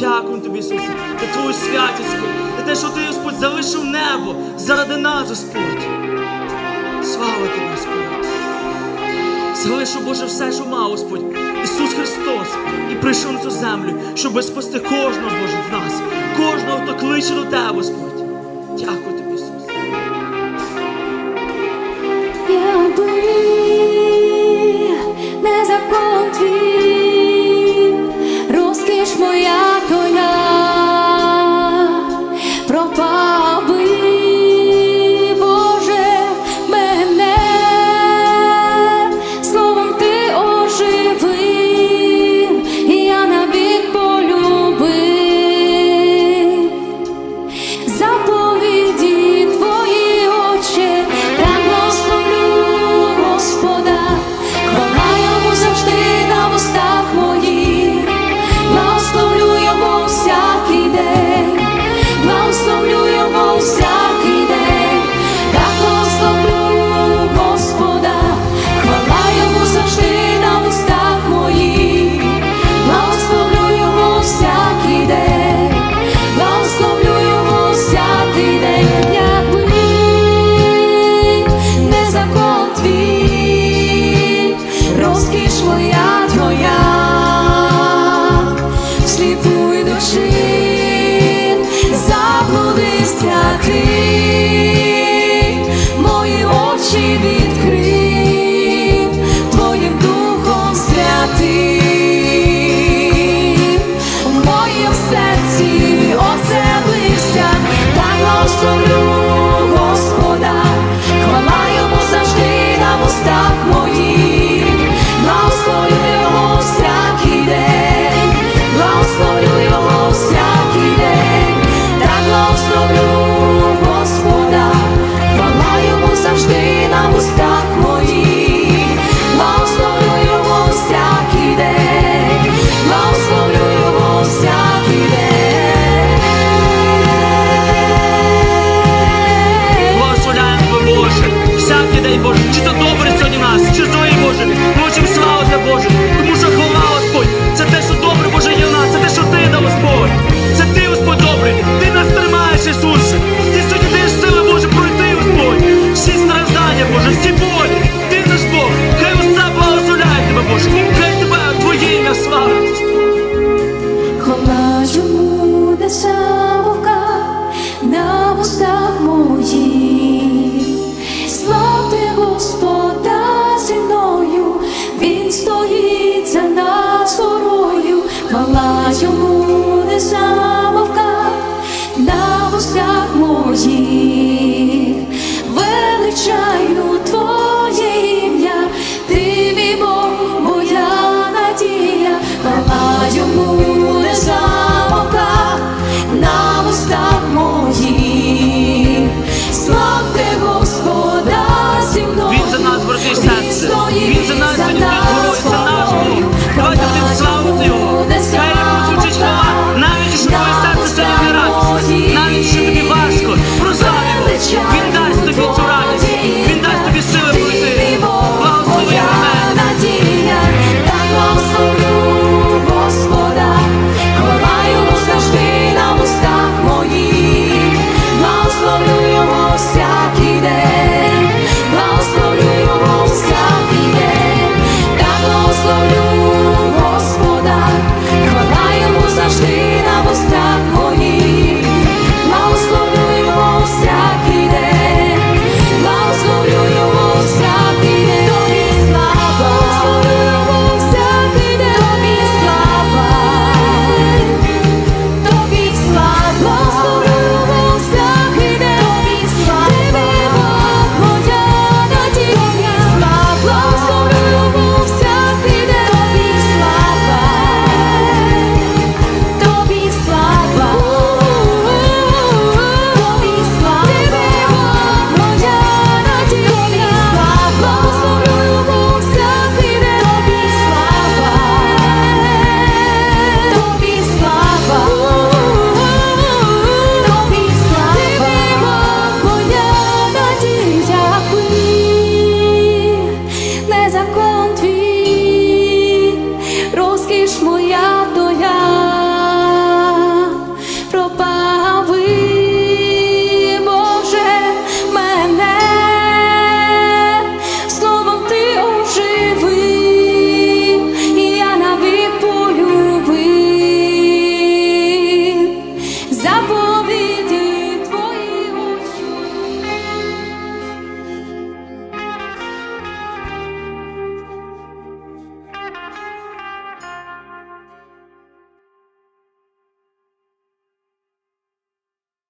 Дякую тобі, Ісусе, за твою святість, за те, що ти, Господь, залишив небо заради нас, Господь. Слава тобі, Господь. Залишив, Боже, все, що мав, Господь, Ісус Христос, і прийшов на цю землю, щоб спасти кожного Боже з нас, кожного, хто кличе до Тебе, Господь. Дякую. Тобі. te хвала. I will.